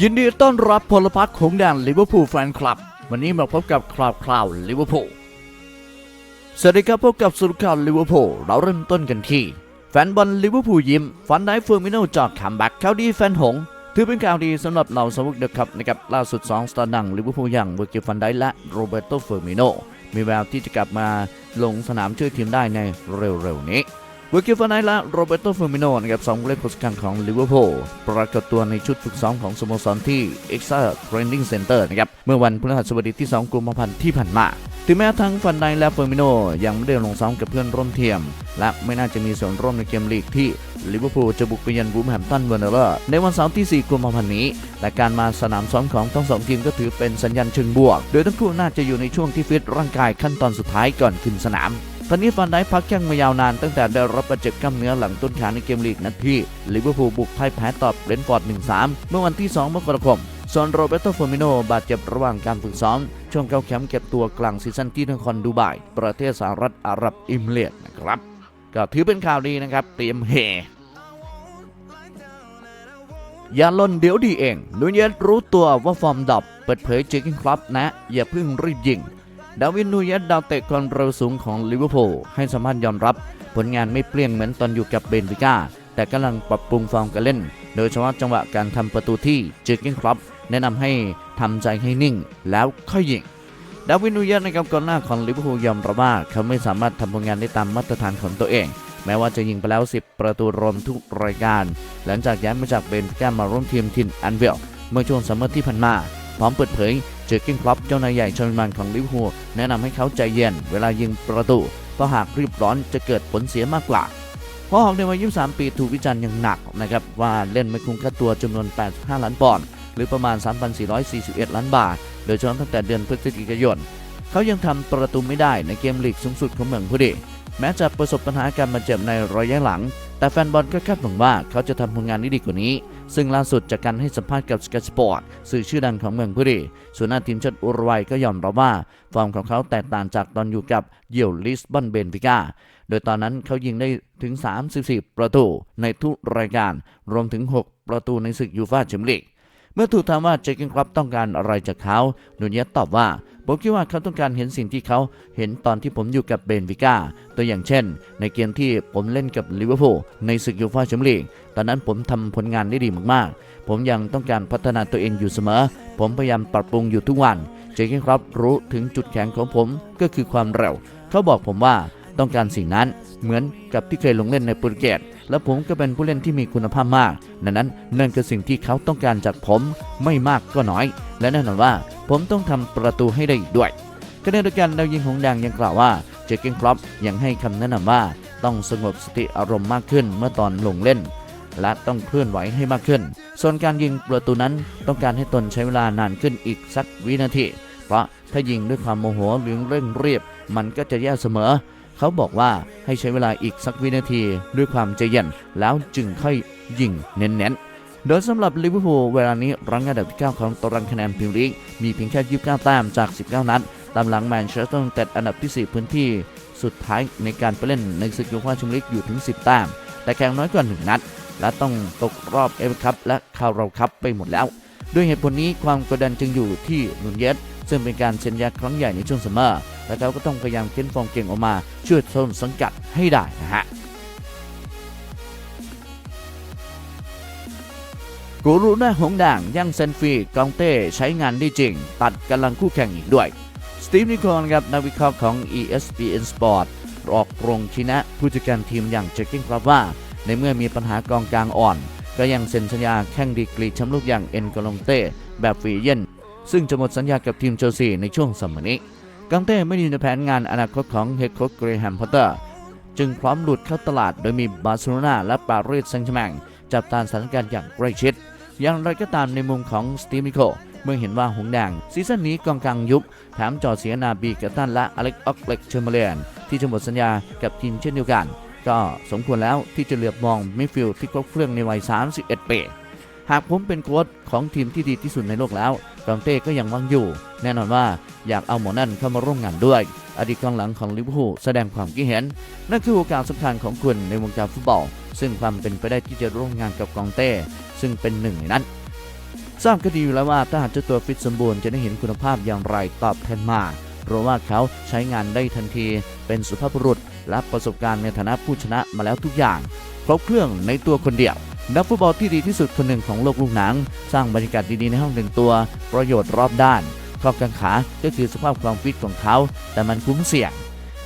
ยินดีต้อนรับพลพรรคของแดนลิเวอร์พูลแฟนคลับ วันนี้มาพบกับคราวคราวลิเวอร์พูลสวัสดีครับพบกับสรุปข่าวลิเวอร์พูลเราเริ่มต้นกันที่ แฟนบอลลิเวอร์พูลยิ้มฟันได้เฟอร์มิโนจอกคัมแบ็กข่าวดีแฟนหง ถือเป็นข่าวดีสำหรับเหล่าสาวกเดอะคัพนะครับล่าสุด 2 สตาร์ดังลิเวอร์พูลอย่างเวอร์กิฟันไดและโรเบโตเฟอร์มิโนมีแววที่จะกลับมาลงสนามช่วยทีมได้ในเร็วๆนี้ เวอร์กิฟานไนและโรเบโตเฟอร์มิโนนะครับสองเล่นคนสำคัญของลิเวอร์พูลปรากฏตัวในชุดฝึกซ้อมของสโมสรที่ e x a Training Center นะครับเมื่อวันพฤหัสบดีที่ 2กุมภาพันธ์ที่ผ่านมา ถึงแม้ทั้งฟันไดและเฟอร์มิโนยังไม่ได้ลงซ้อมกับเพื่อนร่วมทีม และไม่น่าจะมีส่วนร่วมในเกมลีกที่ลิเวอร์พูลจะบุกไปเยือนวูมแฮมตันเวอร์เนอร์ในวันเสาร์ที่ 4กุมภาพันธ์นี้และการมาสนามซ้อมของทั้งสองทีมก็ถือเป็นสัญญาณเชิงบวก โดยทั้งคู่น่าจะอยู่ในช่วงที่ฟิตร่างกายขั้นตอนสุดท้ายก่อนขึ้นสนาม ตอนนี้ฟันได้พักแข้งมายาวนานตั้งแต่ได้รับบาดเจ็บกล้ามเนื้อหลังต้นขาในเกมลีกนัดที่ลิเวอร์พูลบุกพ่ายแพ้ต่อเบรนฟอร์ด 1-3 เมื่อวันที่ 2 มกราคมส่วนโรเบโตฟอร์มิโนบาดเจ็บระหว่างการฝึกซ้อม ช่วงเข้าแคมป์เก็บตัวกลางซีซั่นที่นครดูไบประเทศสหรัฐอาหรับเอิมเรตนะครับ ก็ถือเป็นข่าวดีนะครับ เตรียมเฮอย่าล่นเดี๋ยวดีเองนูเยสรู้ตัวว่าฟอร์มดับ เปิดเผยเจคิงครับนะ อย่าเพิ่งรีบยิง ดาวินนูเยสดาวเตะความเร็วสูงของลิเวอร์พูลให้สัมาษณ์ยอมรับ ผลงานไม่เปลี่ยนเหมือนตอนอยู่กับเบนฟิก้า แต่กำลังปรับปรุงฟอร์มการเล่น โดยเฉพาะจังหวะการทำประตูที่เจคิงครับ แนะนำให้ทำใจให้นิ่งแล้วค่อยยิงดาวินนูเยสในกำกองหน้าของลิเวอร์พูลยอมรับว่า เขาไม่สามารถทำผลงานได้ตามมาตรฐานของตัวเอง แม้ว่าจะยิงไปแล้ว 10 ประตูรวมทุกรายการ หลังจากย้ายมาจากเบนฟิก้ามาร่วมทีมทินอันเวลเมื่อช่วงซัมเมอร์ที่ผ่านมา พร้อมเปิดเผย เจอกินครอปเจ้านายใหญ่ชนมันของลิเวอร์พูลแนะนำให้เขาใจเย็นเวลายิงประตู เพราะหากรีบร้อนจะเกิดผลเสียมากกว่าเพราะหอกในวัย 23 ปีถูกวิจารณ์อย่างหนักนะครับว่าเล่นไม่คุ้มค่าตัวจำนวน 85 ล้านปอนด์หรือประมาณ 3,441 ล้านบาท โดยเฉพาะตั้งแต่เดือนพฤศจิกายน เขายังทำประตูไม่ได้ในเกมลีกสูงสุดของเมืองพุดีแม้จะประสบปัญหาการบาดเจ็บในระยะหลัง แต่แฟนบอลก็คาดหวังว่าเขาจะทำผลงานได้ดีกว่านี้ ซึ่งล่าสุดจากการให้สัมภาษณ์กับ Sky Sport สื่อชื่อดังของเมืองพุดีส่วนหน้าทีมชาติอุรุกวัยก็ยอมรับว่า ฟอร์มของเขาแตกต่างจากตอนอยู่กับเยี่ยวลิสบอนเบนฟิก้าโดยตอนนั้นเขายิงได้ถึง 34 ประตูในทุกรายการ รวมถึง 6 ประตูในศึกยูฟ่าแชมเปี้ยนลีกเมื่อถูกถามว่าเจคเกนครับต้องการอะไรจากเขานูเนียตอบว่า ผมคิดว่าเขาต้องการเห็นสิ่งที่เขาเห็นตอนที่ผมอยู่กับเบนฟิก้าตัวอย่างเช่น ในเกมที่ผมเล่นกับลิเวอร์พูลในศึกยูฟ่าแชมเปี้ยนลีกตอนนั้นผมทำผลงานได้ดีมากๆ ผมยังต้องการพัฒนาตัวเองอยู่เสมอ ผมพยายามปรับปรุงอยู่ทุกวันเจคเกนครับรู้ถึงจุดแข็งของผมก็คือความเร็ว เขาบอกผมว่าต้องการสิ่งนั้นเหมือนกับที่เคยลงเล่นในโปรตุเกส และผมก็เป็นผู้เล่นที่มีคุณภาพมากดังนั้นนั่นคือสิ่งที่เขาต้องการจากผมไม่มากก็น้อย และแน่นอนว่าผมต้องทำประตูให้ได้อีกด้วยขณะเดียวกันดาวยิงของแดงยังกล่าวว่าเจคเกนครอปยังให้คำแนะนำว่าต้องสงบสติอารมณ์มากขึ้นเมื่อตอนลงเล่น และต้องเคลื่อนไหวให้มากขึ้น ส่วนการยิงประตูนั้นต้องการให้ตนใช้เวลานานขึ้นอีกสักวินาที เพราะถ้ายิงด้วยความโมโหหรือเร่งรีบ มันก็จะแย่เสมอ เขาบอกว่าให้ใช้เวลาอีกสักวินาทีด้วยความใจเย็นแล้วจึงค่อยยิงเน้นๆ โดยสำหรับลิเวอร์พูลเวลานี้รังอันดับที่ 9 ของตารางคะแนนพรีเมียร์ลีกมีเพียงแค่ 29 แต้มจาก 19 นัด ตามหลังแมนเชสเตอร์ยูไนเต็ดอันดับที่ 4 พื้นที่สุดท้ายในการไปเล่นในศึกยูฟ่าแชมเปี้ยนลีกอยู่ถึง 10 แต้ม แต่แข่งน้อยกว่า 1 นัด และต้องตกรอบเอฟเคัพและคาราคัพไปหมดแล้ว ด้วยเหตุผลนี้ความกดดันจึงอยู่ที่นุนเยสซึ่งเป็นการเซ็นยาครั้งใหญ่ในช่วงซัมเมอร์ และเขาก็ต้องพยายามเค้นฟอร์มเก่งออกมาช่วยต้นสังกัดให้ได้นะฮะกูรู้หน้าหงด่างย่างเซนฟีกองเต้ใช้งานได้จริง ตัดกำลังคู่แข่งอีกด้วย สตีฟนิโคลครับนักวิเคราะห์ของ ESPN Sport ออกโรงชี้แนะผู้จัดการทีมอย่างเจคกิ้งครับว่า ในเมื่อมีปัญหากองกลางอ่อน ก็ยังเซ็นสัญญาแข่งดีกรีแชมป์โลกอย่างเอ็นกลงเต้แบบฟรีเย็นซึ่งจะหมดสัญญากับทีมเชลซีในช่วงสัมมนี้ กังเต้ไม่ได้อยู่ในแผนงานอนาคตของเฮดโคเกรแฮมพอตเตอร์ จึงพร้อมหลุดเข้าตลาดโดยมีบาร์เซโลนาและปารีสแซงต์แชแมงจับตาสถานการณ์อย่างใกล้ชิด อย่างไรก็ตามในมุมของสตีฟนิโคเมื่อเห็นว่าหงแดงซีซั่นนี้กองกลางยุบแถมจอเสียนาบีเกตันและอเล็กออกเล็กเชอร์เมเลียนที่จะหมดสัญญากับทีมเช่นเดียวกัน ก็สมควรแล้วที่จะเหลือบมองมิฟิลที่ครบเครื่องในวัย 31 ปี หากผมเป็นโค้ชของทีมที่ดีที่สุดในโลกแล้ว กองเต้ก็ยังว่างอยู่ แน่นอนว่าอยากเอาหมอนั่นเข้ามาร่วมงานด้วย อดีตกองหลังของลิเวอร์พูลแสดงความคิดเห็น นั่นคือโอกาสสำคัญของคุณในวงการฟุตบอล ซึ่งความเป็นไปได้ที่จะร่วมงานกับกองเต้ ซึ่งเป็นหนึ่งในนั้นทราบก็ดีอยู่แล้วว่าถ้าหากเจ้าตัวฟิตสมบูรณ์จะได้เห็นคุณภาพอย่างไรตอบแทนมาเพราะว่าเขาใช้งานได้ทันที เป็นสุภาพบุรุษและประสบการณ์ในฐานะผู้ชนะมาแล้วทุกอย่าง ครบเครื่องในตัวคนเดียว นักฟุตบอลที่ดีที่สุดคนหนึ่งของโลกลูกหนัง สร้างบรรยากาศดีๆในห้องหนึ่งตัว ประโยชน์รอบด้านข้อกังขาก็คือสภาพความฟิตของเขา แต่มันคุ้มเสี่ยง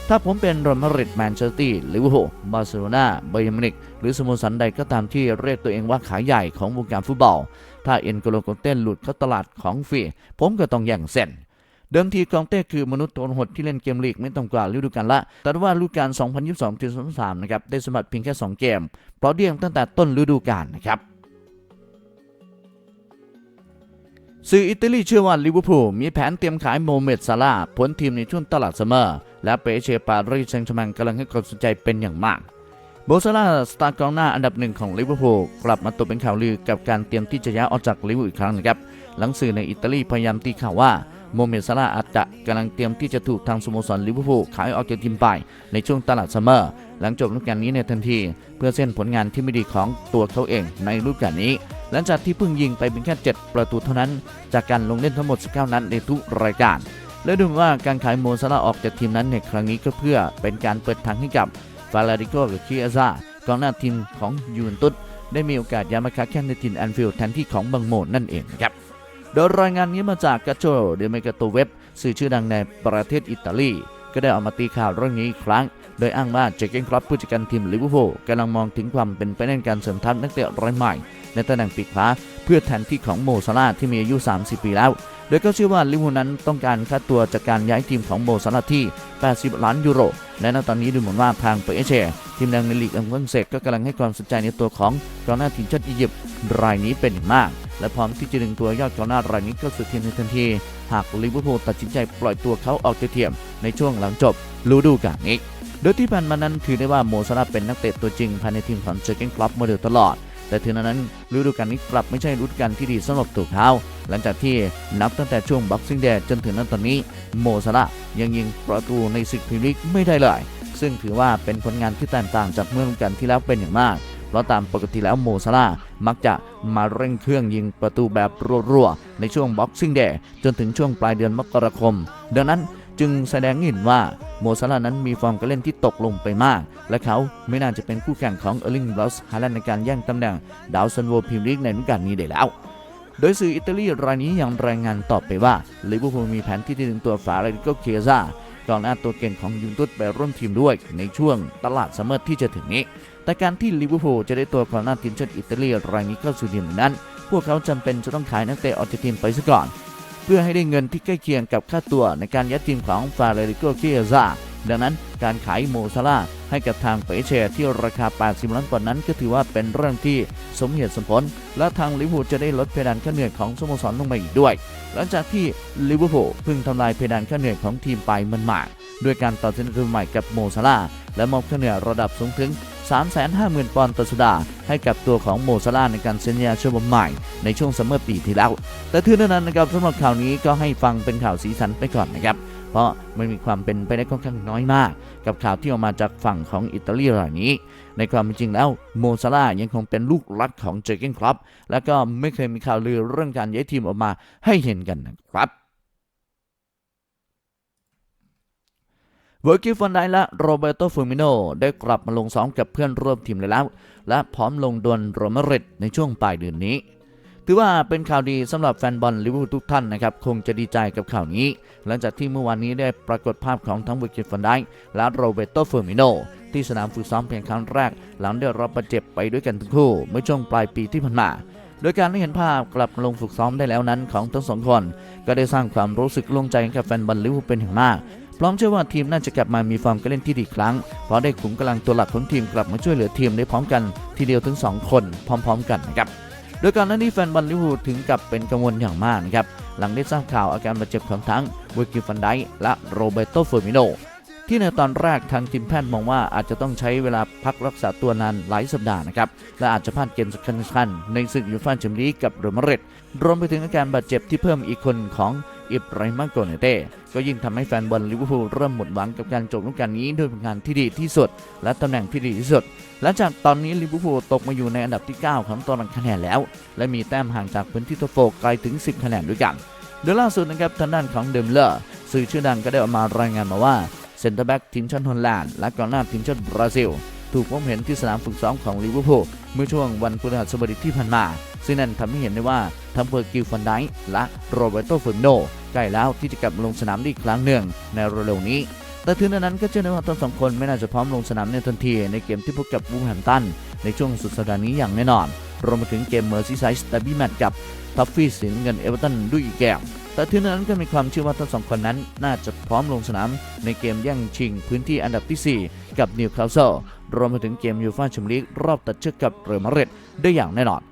ถ้าผมเป็นรอมาริดแมนเชสเตอร์ลิเวอร์พูลบาร์เซโลนาไบเยร์มินิกหรือสโมสรใดก็ตามที่เรียกตัวเองว่าขาใหญ่ของวงการฟุตบอล ถ้าเอ็นโกโลโกเต้หลุดเข้าตลาดของฟีผมก็ต้องแย่งเส้น เดิมทีกองเต้คือมนุษย์ตัวหดที่เล่นเกมลีกไม่ต่ำกว่าฤดูกาลละ แต่ว่าฤดูกาล 2022-2023 นะครับได้สมัครเพียงแค่ 2 เกม เพราะเดี่ยงตั้งแต่ต้นฤดูกาลนะครับสื่ออิตาลีเชื่อว่าลิเวอร์พูลมีแผนเตรียมขายโมเมดซาลาห์พ้นทีมในช่วงตลาดซัมเมอร์และเปเชปารีสแซงต์แชร์แมงกำลังให้ความสนใจเป็นอย่างมากโบซาลาสตาร์กองหน้าอันดับหนึ่งของลิเวอร์พูลกลับมาตกเป็นข่าวลือกับการเตรียมที่จะย้ายออกจากลิเวอร์พูลอีกครั้งนะครับ หลังสื่อในอิตาลีพยายามตีข่าวว่า โมเมดซาลาอาจจะกำลังเตรียมที่จะถูกทางสโมสรลิเวอร์พูลขายออกจากทีมไป ในช่วงตลาดซัมเมอร์ หลังจบฤดูกาลนี้ในทันที เพื่อเส้นผลงานที่ไม่ดีของตัวเขาเองในฤดูกาลนี้ หลังจากที่เพิ่งยิงไปเพียงแค่ 7 ประตูเท่านั้น จากการลงเล่นทั้งหมด 19 นัดในทุกรายการ และดูว่าการขายโมซาลาออกจากทีมนั้นในครั้งนี้ก็เพื่อเป็นการเปิดทางให้กับฟาลาดิโกหรือคิอาซากองหน้าทีมของยูเวนตุสได้มีโอกาสย้ายมาค้าแข่งในทีมแอนฟิลด์แทนที่ของบังโมนั่นเองนะครับ โดยรายงานนี้มาจากกัจโจเดเมกาโตเว็บสื่อชื่อดังในประเทศอิตาลี ก็ได้ออกมาตีข่าวเรื่องนี้อีกครั้ง โดยอ้างว่าเจเกนครอปผู้จัดการทีมลิเวอร์พูลกำลังมองถึงความเป็นไปในการเสริมทัพนักเตะรายใหม่ ในตำแหน่งปีกขวาเพื่อแทนที่ของโมซาลาที่มีอายุ 30 ปีแล้ว โดยก็เชื่อว่าลิเวอร์พูลนั้นต้องการค่าตัวจากการย้ายทีมของโมซาลาที่ 80 ล้านยูโร และณตอนนี้ดูเหมือนว่าทางเปเชทีมดังในลีกอังกฤษก็กำลังให้ความสนใจในตัวของกองหน้าทีมชาติอียิปต์รายนี้เป็นอย่างมาก และพร้อมที่จะดึงตัวยอดกองหน้ารายนี้เข้าสู่ทีมในทันที หากลิเวอร์พูลตัดสินใจปล่อยตัวเขาออกจากทีมในช่วงหลังจบฤดูกาลนี้ โดยที่ผ่านมานั้นถือได้ว่าโมซาลาเป็นนักเตะตัวจริงภายในทีมของเจอร์เกนคลับมาโดยตลอด แต่ถึงนั้นฤดูกาลนี้กลับไม่ใช่ฤดูกาลที่ดีสำหรับตัวเขาหลังจากที่นับตั้งแต่ช่วงบ็อกซิ่งเดย์จนถึงนั้นตอนนี้โมซาลายังยิงประตูในศึกพรีเมียร์ลีกไม่ได้เลยซึ่งถือว่าเป็นผลงานที่แตกต่างจากเมื่อฤดูกาลที่แล้วเป็นอย่างมาก เพราะตามปกติแล้วโมซาลามักจะมาเร่งเครื่องยิงประตูแบบรัวๆ ในช่วงบ็อกซิ่งเดย์จนถึงช่วงปลายเดือนมกราคม ดังนั้นจึงแสดงเห็นว่าโมซาลานั้นมีฟอร์มการเล่นที่ตกลงไปมาก และเขาไม่น่าจะเป็นคู่แข่งของเออร์ลิงบรอสฮาแลนด์ในการแย่งตำแหน่งดาวซันโวพรีเมียร์ลีกในฤดูกาลนี้ได้แล้ว โดยสื่ออิตาลีรายนี้ยังรายงานต่อไปว่าลิเวอร์พูลมีแผนที่จะดึงตัวฟาเรดิโกเคซากองหน้าตัวเก่งของยูนตุสไปร่วมทีมด้วยในช่วงตลาดซัมเมอร์ที่จะถึงนี้ แต่การที่ลิเวอร์พูลจะได้ตัวกองหน้าทีมชาติอิตาลีรายนี้เข้าสู่ทีมนั้น พวกเขาจำเป็นจะต้องขายนักเตะออกจากทีมไปซะก่อน เพื่อให้ได้เงินที่ใกล้เคียงกับค่าตัวในการย้ายทีมของฟาเรดิโกเคซ่าดังนั้นการขายโมซาลาให้กับทางเปเชที่ราคา 80 ล้านปอนด์นั้นก็ถือว่าเป็นเรื่องที่สมเหตุสมผล และทางลิเวอร์พูลจะได้ลดเพดานค่าเหนื่อยของสโมสรลงมาอีกด้วย หลังจากที่ลิเวอร์พูลเพิ่งทำลายเพดานค่าเหนื่อยของทีมไปมันมากด้วยการต่อสัญญาใหม่กับโมซาลาและมอบค่าเหนื่อยระดับสูงถึง 350,000 ปอนด์ต่อสัปดาห์ให้กับตัวของโมซาลาในการเซ็นสัญญาฉบับใหม่ในช่วงซัมเมอร์ปีที่แล้ว แต่ถึงนั้นนะครับสำหรับข่าวนี้ก็ให้ฟังเป็นข่าวสีสันไปก่อนนะครับเพราะมันมีความเป็นไปได้ค่อนข้างน้อยมาก กับข่าวที่ออกมาจากฝั่งของอิตาลีรายนี้ ในความเป็นจริงแล้วโมซาลายังคงเป็นลูกรักของเจอร์เกนคลับแล้วก็ไม่เคยมีข่าวลือเรื่องการย้ายทีมออกมาให้เห็นกันนะครับ เวอร์กิฟอนไดและโรเบโตฟูมิโนได้กลับมาลงซ้อมกับเพื่อนร่วมทีมเลยแล้ว และพร้อมลงดวลโรมาริดในช่วงปลายเดือนนี้ ถือว่าเป็นข่าวดีสำหรับแฟนบอลลิเวอร์พูลทุกท่านนะครับ คงจะดีใจกับข่าวนี้ หลังจากที่เมื่อวานนี้ได้ปรากฏภาพของทั้งเวอร์กิฟอนไดและโรเบโตฟูมิโนที่สนามฝึกซ้อมเพียงครั้งแรก หลังได้รับบาดเจ็บไปด้วยกันทั้งคู่เมื่อช่วงปลายปีที่ผ่านมาโดยการได้เห็นภาพกลับลงฝึกซ้อมได้แล้วนั้นของทั้งสองคน ก็ได้สร้างความรู้สึกโล่งใจให้กับแฟนบอลลิเวอร์พูลเป็นอย่างมาก พร้อมเชื่อว่าทีมน่าจะกลับมามีฟอร์มการเล่นที่ดีครั้ง เพราะได้ขุมกำลังตัวหลักของทีมกลับมาช่วยเหลือทีมได้พร้อมกันทีเดียวถึง 2 คนพร้อม ๆ กันนะครับโดยก่อนหน้านี้แฟนบอลลิเวอร์พูลถึงกับเป็นกังวลอย่างมากนะครับหลังได้ทราบข่าวอาการบาดเจ็บของทั้งเวอร์กิฟันไดและโรเบโตเฟอร์มิโนที่ในตอนแรกทางทีมแพทย์มองว่าอาจจะต้องใช้เวลาพักรักษาตัวนานหลายสัปดาห์นะครับ และอาจจะพลาดเกมสำคัญๆในศึกยูฟ่าแชมเปี้ยนลีกกับเรอัลมาดริดรวมไปถึงอาการบาดเจ็บที่เพิ่มอีกคนของ อิบไราฮิมาโกเนเต้ก็ยิ่งทำให้แฟนบอลลิเวอร์พูลเริ่มหมดหวังกับการจบฤดูกาลนี้ด้วยผลงานที่ดีที่สุด และตำแหน่งที่ดีที่สุดและจากตอนนี้ลิเวอร์พูลตกมาอยู่ในอันดับที่ 9 ของตารางคะแนนแล้ว และมีแต้มห่างจากพื้นที่ท็อปโฟไกลถึง 10 คะแนนด้วยกัน โดยล่าสุดนะครับทางด้านของเดมเลอร์สื่อชื่อดังก็ได้ออกมารายงานมาว่าเซนเตอร์แบ็กทีมชาติฮอลแลนด์และกองหน้าทีมชาติบราซิลถูกพบเห็นที่สนามฝึกซ้อมของลิเวอร์พูลเมื่อช่วงวันพฤหัสบดีที่ผ่านมา ซึ่งนั่นทำให้เห็นได้ว่าทั้งเบอร์กิลฟันไดและโรเบโตเฟอร์โน ใกล้แล้วที่จะกลับลงสนามได้อีกครั้งหนึ่งในเร็วๆนี้ แต่ถึงนั้นก็เชื่อได้ว่าทั้งสองคนไม่น่าจะพร้อมลงสนามในทันทีในเกมที่พบกับวูแฮมตันในช่วงสุดสัปดาห์นี้อย่างแน่นอน รวมไปถึงเกมเมอร์ซีไซส์ดับบี้แมตช์กับทัฟฟี่สีน้ำเงินเอเวอร์ตันด้วยอีกแก้วแต่ถึงนั้นก็มีความเชื่อว่าทั้งสองคนนั้น น่าจะพร้อมลงสนามในเกมแย่งชิงพื้นที่อันดับที่ 4 กับนิวคาสเซิลรวมไปถึงเกมยูฟ่าแชมเปี้ยนลีกรอบตัดเชือกกับเรอัลมาดริดได้อย่างแน่นอน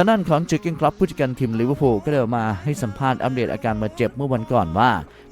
ทางด้านของเจอร์เกนคลับผู้จัดการทีมลิเวอร์พูลก็ได้ออกมาให้สัมภาษณ์อัปเดตอาการบาดเจ็บเมื่อวันก่อนว่า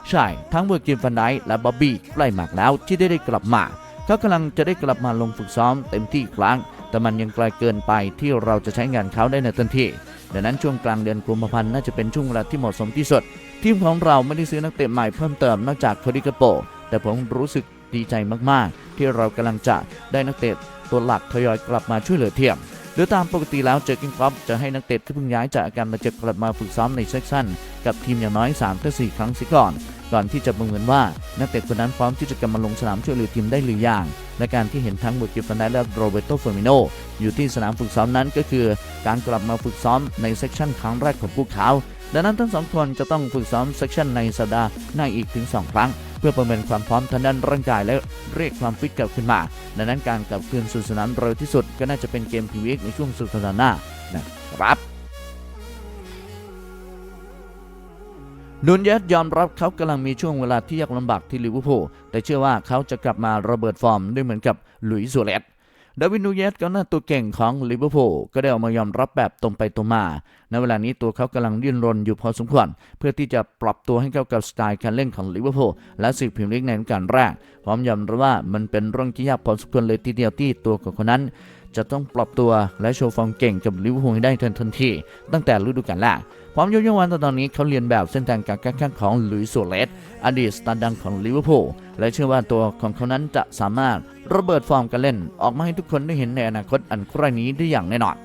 ใช่ทั้งเวอร์กินฟันไดและบ๊อบบี้ใกล้มากแล้วที่ได้ได้กลับมาเขากำลังจะได้กลับมาลงฝึกซ้อมเต็มที่อีกครั้ง แต่มันยังไกลเกินไปที่เราจะใช้งานเขาได้ในทันทีดังนั้นช่วงกลางเดือนกุมภาพันธ์น่าจะเป็นช่วงเวลาที่เหมาะสมที่สุด ทีมของเราไม่ได้ซื้อนักเตะใหม่เพิ่มเติมนอกจากโคดิกโป แต่ผมรู้สึกดีใจมากๆ ที่เรากำลังจะได้นักเตะตัวหลักทยอยกลับมาช่วยเหลือเทียม โดยตามปกติแล้วเจอกินคลับจะให้นักเตะที่เพิ่งย้ายจากอาการบาดเจ็บกลับมาฝึกซ้อมในเซสชั่น กับทีมอย่างน้อย3ถึง4ครั้งเสิก่อน ก่อนที่จะประเมินว่านักเตะคนนั้นพร้อมที่จะกลับมาลงสนามช่วยเหลือทีมได้หรือยังและการที่เห็นทั้งบุกิฟันไดและโรเบโตเฟอร์มิโนอยู่ที่สนามฝึกซ้อมนั้นก็คือ การกลับมาฝึกซ้อมในเซสชั่นครั้งแรกของพวกเขาดังนั้นทั้งสองคนจะต้องฝึกซ้อมเซสชั่นในสัปดาห์หน้าอีกถึง 2 ครั้ง พื่อประเมินความพร้อมทางด้านร่างกายและเรียกความฟิตกลับขึ้นมา ดังนั้นการกลับคืนสู่สนามเร็วที่สุดก็น่าจะเป็นเกมพรีเมีในช่วงสุดสัปดาห์หน้านะครับนุนเยสยอมรับเขากำลังมีช่วงเวลาที่ยากลำบากที่ลิเวอร์พูลแต่เชื่อว่าเขาจะกลับมาระเบิดฟอร์มได้เหมือนกับหลุยส์ซัวเลต ดวินนูเยสก็น่าตัวเก่งของลิเวอร์พูลก็ได้ออกมายอมรับแบบตรงไปตรงมา ในเวลานี้ตัวเขากำลังดิ้นรนอยู่พอสมควร เพื่อที่จะปรับตัวให้เข้ากับสไตล์การเล่นของลิเวอร์พูลและสื่อพิมพ์ลีกในฤดูกาลแรกพร้อมยอมรับว่ามันเป็นเรื่องที่ยากพอสมควรเลยทีเดียวที่ตัวของคนนั้นจะต้องปรับตัวและโชว์ฟอร์มเก่งกับลิเวอร์พูลให้ได้ทันทันทีตั้งแต่ฤดูกาลแรก พร้อมยกย่องวันตอนนี้เขาเรียนแบบเส้นทางการแข่งขันของลุยส์โซเลสอดีตสตาร์ดังของลิเวอร์พูลและเชื่อว่าตัวของเขานั้นจะสามารถระเบิดฟอร์มการเล่น ออกมาให้ทุกคนได้เห็นในอนาคตอันใกล้นี้ได้อย่างแน่นอน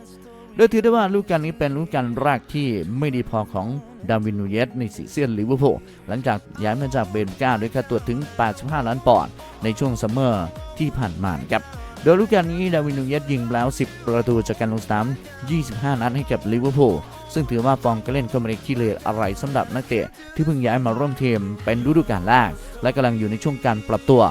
โดยถือได้ว่าฤดูกาลนี้เป็นฤดูกาลแรกที่ไม่ดีพอของดาวินนูเยสในสีเซียนลิเวอร์พูลหลังจากย้ายมาจากเบนกาด้วยค่าตัวถึง 85 ล้านปอนด์ในช่วงซัมเมอร์ที่ผ่านมาครับโดยฤดูกาลนี้ดาวินนูเยสยิงแล้ว 10 ประตูจากการลงสนาม 25 นัดให้กับลิเวอร์พูล ซึ่งถือว่าฟอร์การเล่นก็ไม่ได้ขี้เหร่อะไรสำหรับนักเตะที่เพิ่งย้ายมาร่วมทีมเป็นฤดูกาลแรกและกำลังอยู่ในช่วงการปรับตัว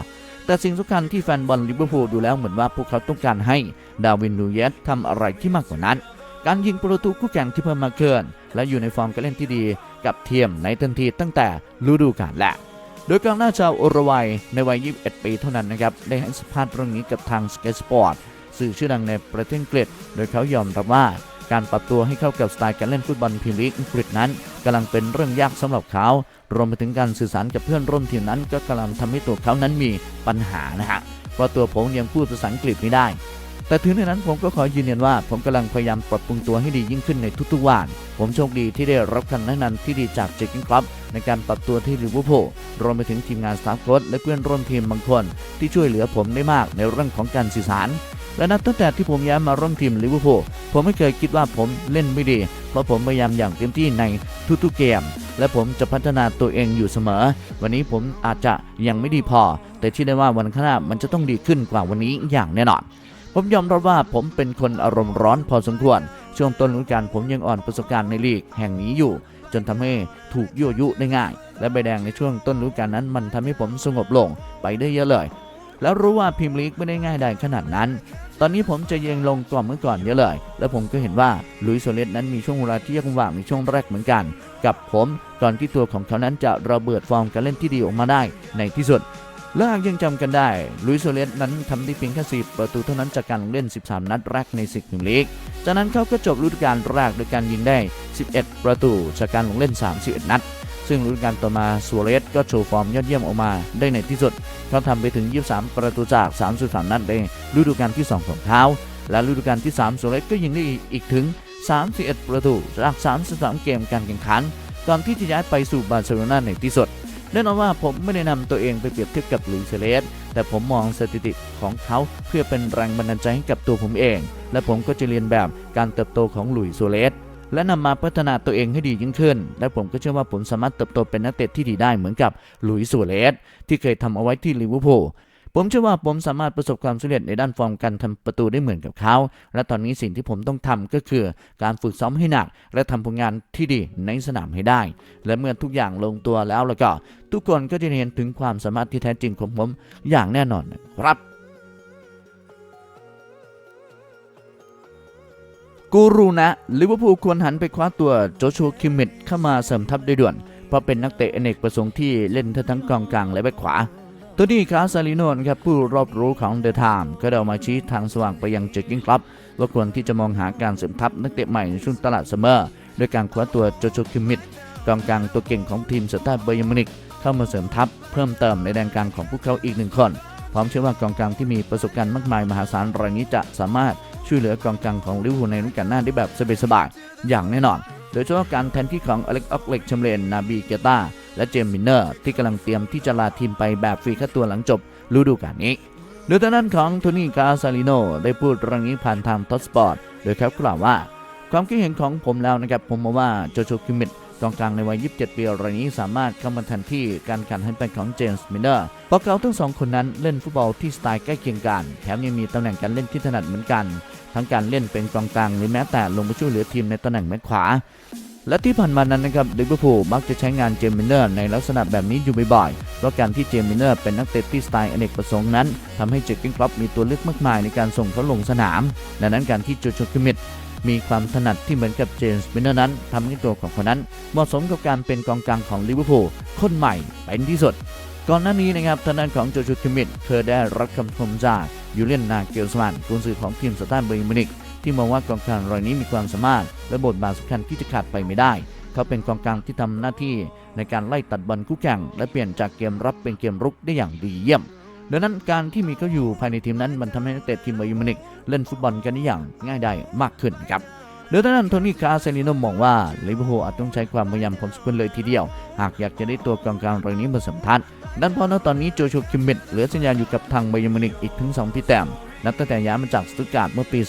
แต่สิ่งสำคัญที่แฟนบอลลิเวอร์พูลดูแล้วเหมือนว่าพวกเขาต้องการให้ดาวินนูเยสทำอะไรที่มากกว่านั้น การยิงประตูคู่แข่งที่เพิ่มมากขึ้นและอยู่ในฟอร์มการเล่นที่ดีกับเทีมในทันทีตั้งแต่ฤดูกาลแรกโดยกองหน้าชาวอุรุกวัยในวัย 21 ปีเท่านั้นนะครับ ได้ให้สัมภาษณ์เรื่องนี้กับทาง Sky Sport สื่อชื่อดังในประเทศอังกฤษ โดยเขายอมรับว่า การปรับตัวให้เข้ากับสไตล์การเล่นฟุตบอลพรีเมียร์ลีกอังกฤษนั้นกำลังเป็นเรื่องยากสำหรับเขา รวมไปถึงการสื่อสารกับเพื่อนร่วมทีมนั้นก็กำลังทำให้ตัวเขานั้นมีปัญหานะฮะเพราะตัวผมยังพูดภาษาอังกฤษไม่ได้ แต่ถึงในนั้นผมก็ขอยืนยันว่า ผมกำลังพยายามปรับปรุงตัวให้ดียิ่งขึ้นในทุกๆวันผมโชคดีที่ได้รับคำแนะนำที่ดีจากเจคิงคลับในการปรับตัวที่ลิเวอร์พูลรวมไปถึงทีมงานสตาฟโค้ชและเพื่อนร่วมทีมบางคน ที่ช่วยเหลือผมได้มากในเรื่องของการสื่อสาร และนับตั้งแต่ที่ผมย้ายมาร่วมทีมลิเวอร์พูลผมไม่เคยคิดว่าผมเล่นไม่ดี เพราะผมพยายามอย่างเต็มที่ในทุกๆเกม และผมจะพัฒนาตัวเองอยู่เสมอ วันนี้ผมอาจจะยังไม่ดีพอ แต่ที่ได้ว่าวันข้างหน้ามันจะต้องดีขึ้นกว่าวันนี้อย่างแน่นอน ผมยอมรับว่าผมเป็นคนอารมณ์ร้อนพอสมควร ช่วงต้นฤดูกาลผมยังอ่อนประสบการณ์ในลีกแห่งนี้อยู่ จนทำให้ถูกยั่วยุได้ง่าย และใบแดงในช่วงต้นฤดูกาลนั้น มันทำให้ผมสงบลงไปได้เยอะเลย แล้วรู้ว่าพรีเมียร์ลีกไม่ได้ง่ายได้ขนาดนั้น ตอนนี้ผมจะเย็นลงกว่าเมื่อก่อนเยอะเลย และผมก็เห็นว่าลุยโซเลสนั้นมีช่วงเวลาที่ยากลำบากในช่วงแรกเหมือนกัน กับผมก่อนที่ตัวของเขานั้นจะระเบิดฟอร์มการเล่นที่ดีออกมาได้ในที่สุดและหากยังจำกันได้ลุยโซเลสนั้นทำได้เพียงแค่10ประตูเท่านั้นจากการลงเล่น 13 นัดแรกในศึกพรีเมียร์ลีก จากนั้นเขาก็จบฤดูกาลแรกโดยการยิงได้ 11 ประตูจากการลงเล่น 31 นัด ซึ่งฤดูกาลต่อมาซัวเรสก็โชว์ฟอร์มยอดเยี่ยมออกมาได้ในที่สุด เขาทำไปถึง 23 ประตูจาก 33 นัดในฤดูกาลที่ 2 ของเขา และฤดูกาลที่3ซัวเรสก็ยิงได้อีกถึง 31 ประตูจาก 33 เกมการแข่งขัน ก่อนที่จะย้ายไปสู่บาร์เซโลนาในที่สุดแน่นอนว่าผมไม่ได้นำตัวเองไปเปรียบเทียบกับลุยส์เซเลส แต่ผมมองสถิติของเขาเพื่อเป็นแรงบันดาลใจให้กับตัวผมเอง และผมก็จะเรียนแบบการเติบโตของลุยส์โซเลส และนำมาพัฒนาตัวเองให้ดียิ่งขึ้น และผมก็เชื่อว่าผมสามารถเติบโตเป็นนักเตะที่ดีได้เหมือนกับหลุยส์โซเลสที่เคยทำเอาไว้ที่ลิเวอร์พูลผมเชื่อว่าผมสามารถประสบความสำเร็จในด้านฟอร์มการทำประตูได้เหมือนกับเขา และตอนนี้สิ่งที่ผมต้องทำก็คือ การฝึกซ้อมให้หนัก และทำผลงานที่ดีในสนามให้ได้ และเมื่อทุกอย่างลงตัวแล้วแล้วก็ ทุกคนก็จะเห็นถึงความสามารถที่แท้จริงของผมอย่างแน่นอนครับ กูรูนะลิเวอร์พูลควรหันไปคว้าตัวโจชัวคิมมิดเข้ามาเสริมทัพโดยด่วน เพราะเป็นนักเตะอเนกประสงค์ที่เล่นทั้งกองกลางและแบ็คขวาตัวนี้คาซาลิโนนครับผู้รอบรู้ของเดอะไทม์ก็ได้เอามาชี้ทางสว่างไปยังเจคกิ้งครับว่าควรที่จะมองหาการเสริมทัพนักเตะใหม่ในช่วงตลาดซัมเมอร์โดยการคว้าตัวโจโชคิมมิดกองกลางตัวเก่งของทีมสตาร์เบอร์มินิกเข้ามาเสริมทัพเพิ่มเติมในแดนกลางของพวกเขาอีกหนึ่งคนพร้อมเชื่อว่ากองกลางที่มีประสบการณ์มากมายมหาศาลรายนี้จะสามารถ ช่วยเหลือกองกลางของลิเวอร์พูลในฤดูกาลหน้าได้แบบสบายๆอย่างแน่นอน โดยเฉพาะการแทนที่ของอเล็กออกเล็กชัมเลนนาบีเกตาและเจมมินเนอร์ ที่กำลังเตรียมที่จะลาทีมไปแบบฟรีค่าตัวหลังจบฤดูกาลนี้โดยทางด้านของโทนี่กาซาลิโนได้พูดเรื่องนี้ผ่านทางทอสปอร์ตโดยเขากล่าวว่า ความคิดเห็นของผมแล้วนะครับผมมองว่าโจโชคิมิด กองกลางในวัย 27 ปีรายนี้สามารถเข้ามาแทนที่การขันให้เป็นของเจมส์มินเนอร์เพราะเขาทั้งสองคนนั้นเล่นฟุตบอลที่สไตล์ใกล้เคียงกัน แถมยังมีตำแหน่งการเล่นที่ถนัดเหมือนกัน ทั้งการเล่นเป็นกองกลางหรือแม้แต่ลงไปช่วยเหลือทีมในตำแหน่งแม็กขวาและที่ผ่านมานั้นนะครับลิเวอร์พูลมักจะใช้งานเจมส์มินเนอร์ในลักษณะแบบนี้อยู่บ่อยๆ เพราะการที่เจมส์มินเนอร์เป็นนักเตะที่สไตล์อเนกประสงค์นั้นทำให้เจคกิ้งครอปมีตัวเลือกมากมายในการส่งเขาลงสนาม ดังนั้นการที่โจโชคิมิด มีความถนัดที่เหมือนกับเจมส์มินเนอร์นั้นทำให้ตัวของเขานั้น เหมาะสมกับการเป็นกองกลางของลิเวอร์พูลคนใหม่เป็นที่สุดก่อนหน้านี้นะครับทางด้านของโจโชคิมิดเคยได้รับคำชมจากยูเลียนนาเกลสมันกุนซือของทีมสตาร์เบอร์มินิกที่มองว่ากองกลางรายนี้มีความสามารถ และบทบาทสำคัญที่จะขาดไปไม่ได้ เขาเป็นกองกลางที่ทำหน้าที่ในการไล่ตัดบอลคู่แข่ง และเปลี่ยนจากเกมรับเป็นเกมรุกได้อย่างดีเยี่ยม ดังนั้นการที่มีเขาอยู่ภายในทีมนั้นมันทำให้นักเตะทีมบายูมินิกเล่นฟุตบอลกันได้อย่างง่ายได้มากขึ้นครับโดยทางด้านโทนี่คาเซลิโนมองว่าลิเวอร์พูลอาจต้องใช้ความพยายามพอสมควรเลยทีเดียว หากอยากจะได้ตัวกองกลางรายนี้มาสัมทัดด้านเพราะณตอนนี้โจโชคิมมิดเหลือสัญญาอยู่กับทางบายูมินิกอีกถึง 2 ปีแต้มนับตั้งแต่ย้ายมาจากสตุตการ์ดเมื่อปี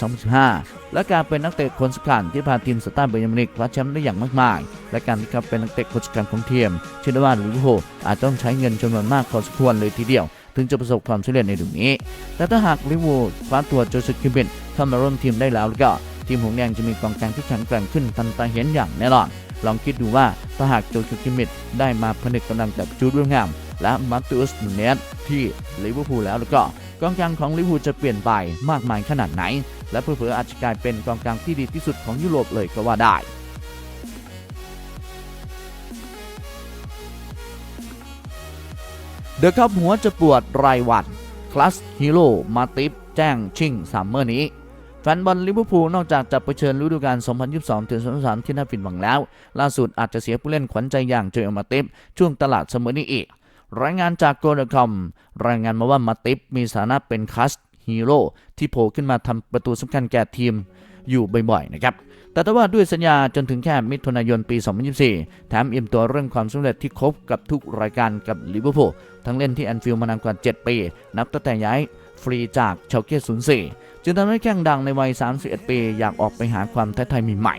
2015 และการเป็นนักเตะคนสำคัญที่พาทีมสตาร์เบอร์ยามินิกคว้าแชมป์ได้อย่างมากมาย และการที่เขาเป็นนักเตะคนสำคัญของทีมเชื่อว่าลิเวอร์พูลอาจต้องใช้เงินจำนวนมากพอสมควรเลยทีเดียว ถึงจะประสบความสำเร็จในตรงนี้ แต่ถ้าหากลิเวอร์คว้าตัวโจสุคิมเบนเข้ามาร่วมทีมได้แล้วก็ ทีมหงส์แดงจะมีกองกลางที่แข็งแกร่งขึ้นทันตาเห็นอย่างแน่นอน ลองคิดดูว่าถ้าหากโจสุคิมเบนได้มาผนึกกำลังกับจูดเวลงาม และมาร์ติอุสนูเนสที่ลิเวอร์พูลแล้วแล้วก็กองกลางของลิเวอร์พูลจะเปลี่ยนไปมากมายขนาดไหน และเพื่อๆอาจจะกลายเป็นกองกลางที่ดีที่สุดของยุโรปเลยก็ว่าได้ เดอะคัพหัวจะปวดรายวันคลาสฮีโร่มาติฟแจ้งชิงซัมเมอร์นี้แฟนบอลลิเวอร์พูลนอกจากจะเผชิญฤดูกาล 2022-2023 ที่น่าผิดหวังแล้ว ล่าสุดอาจจะเสียผู้เล่นขวัญใจอย่างโจเอลมาติฟช่วงตลาดเสมเมอร์นี้อีก รายงานจากโกลคอมรายงานมาว่ามาติฟมีสถานะเป็นคลัสฮีโร่ที่โผล่ขึ้นมาทำประตูสำคัญแก่ทีมอยู่บ่อยๆนะครับ แต่ถ้าว่าด้วยสัญญาจนถึงแค่มิถุนายนปี 2024 แถมอี่มตัวเรื่องความสำเร็จที่ครบกับทุกรายการกับลิเวอร์พูลทั้งเล่นที่แอนฟิลด์มานานกว่า 7 ปี นับตั้งแต่ย้ายฟรีจากเชลเก้04 จึงทำให้แข้งดังในวัย 31 ปี อยากออกไปหาความท้าทายใหม่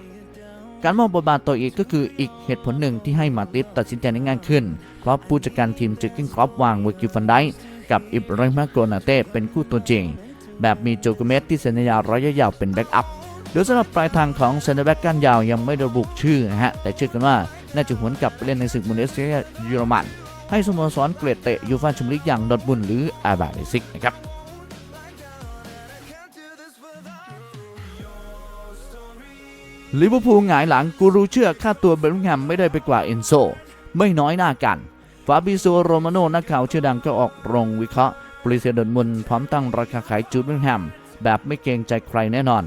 การมองบทบาทต่ออีกก็คืออีกเหตุผลหนึ่งที่ให้มาติฟตัดสินใจได้ง่ายขึ้น เพราะผู้จัดการทีมจิกกิ้งครอปวางเวอร์กิฟันไดกับอิบราฮิมโกนาเต้เป็นคู่ตัวจริง แบบมีโจกเมสที่เซ็นสัญญาระยะยาวเป็นแบ็กอัพ โดยสำหรับปลายทางของเซนเตอร์แบ็กก้านยาวยังไม่ระบุชื่อนะฮะ แต่เชื่อกันว่าน่าจะหวนกลับไปเล่นในศึกบุนเดสเลีกาเยอรมัน ให้สโมสรเกรดเตะยูฟ่าแชมเปี้ยนลีกอย่างดอร์ทมุนหรืออาบาเลซิกนะครับลิเวอร์พูลหงายหลังกูรูเชื่อค่าตัวเบลลิงแฮมไม่ได้ไปกว่าเอนโซ ไม่น้อยหน้ากัน ฟาบิโซโรมาโนนักข่าวชื่อดังก็ออกโรงวิเคราะห์บริเซียดอร์ทมุนพร้อมตั้งราคาขายจูดเบลลิงแฮมแบบไม่เกรงใจใครแน่นอน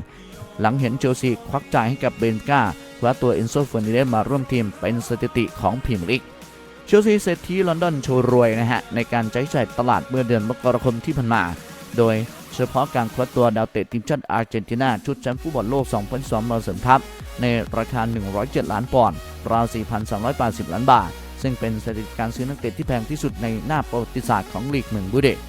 หลังเห็นเชลซีควักจ่ายให้กับเบนกาคว้าตัวเอนโซเฟอร์นิเดสมาร่วมทีมเป็นสถิติของพรีเมียร์ลีกเชลซีเศรษฐีลอนดอนโชว์รวยนะฮะ ในการใช้จ่ายตลาดเมื่อเดือนมกราคมที่ผ่านมา โดยเฉพาะการคว้าตัวดาวเตะทีมชาติอาร์เจนตินาชุดแชมป์ฟุตบอลโลก 2022มาเสริมทัพ ในราคา 107 ล้านปอนด์ราว4,280 ล้านบาท ซึ่งเป็นสถิติการซื้อนักเตะที่แพงที่สุดในหน้าประวัติศาสตร์ของลีกเมืองบูเดส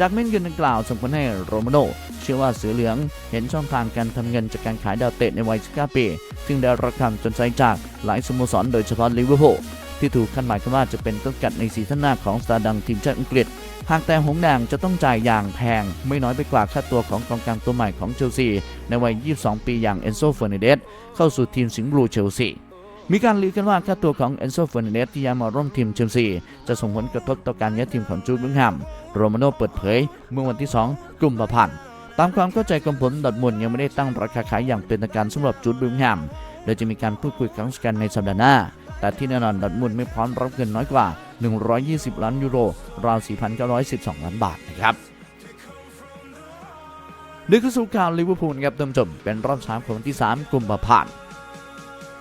จากเม็ดเงินดังกล่าวส่งผลให้โรมาโนเชื่อว่าเสือเหลืองเห็นช่องทางการทำเงินจากการขายดาวเตะในวัย 19 ปี ซึ่งได้รับคำสนใจจากหลายสโมสรโดยเฉพาะลิเวอร์พูลที่ถูกคาดหมายกันว่าจะเป็นต้นกัดในซีซั่นหน้าของสตาร์ดังทีมชาติอังกฤษ หากแต่หงส์แดงจะต้องจ่ายอย่างแพง ไม่น้อยไปกว่าค่าตัวของกองกลางตัวใหม่ของเชลซีในวัย 22 ปีอย่างเอนโซเฟอร์นันเดสเข้าสู่ทีมสิงห์บลูเชลซี มีการลือกันว่าค่าตัวของเอนโซเฟอร์นันเดสที่ย้ายมาร่วมทีมเชลซีจะส่งผลกระทบต่อการย้ายทีมของจูดบิงแฮมโรมาโนเปิดเผยเมื่อวันที่ 2 กุมภาพันธ์ตามความเข้าใจของผมดอร์ทมุนยังไม่ได้ตั้งราคาขายอย่างเป็นทางการสำหรับจูดบิงแฮมโดยจะมีการพูดคุยครั้งสกันในสัปดาห์หน้า แต่ที่แน่นอนดอร์ทมุนไม่พร้อมรับเงินน้อยกว่า 120 ล้านยูโรราว 4,912 ล้านบาทนะครับนี่คือสู่ข่าวลิเวอร์พูลครับท่านผู้ชมเป็นรอบสามของวันที่ 3 กุมภาพันธ์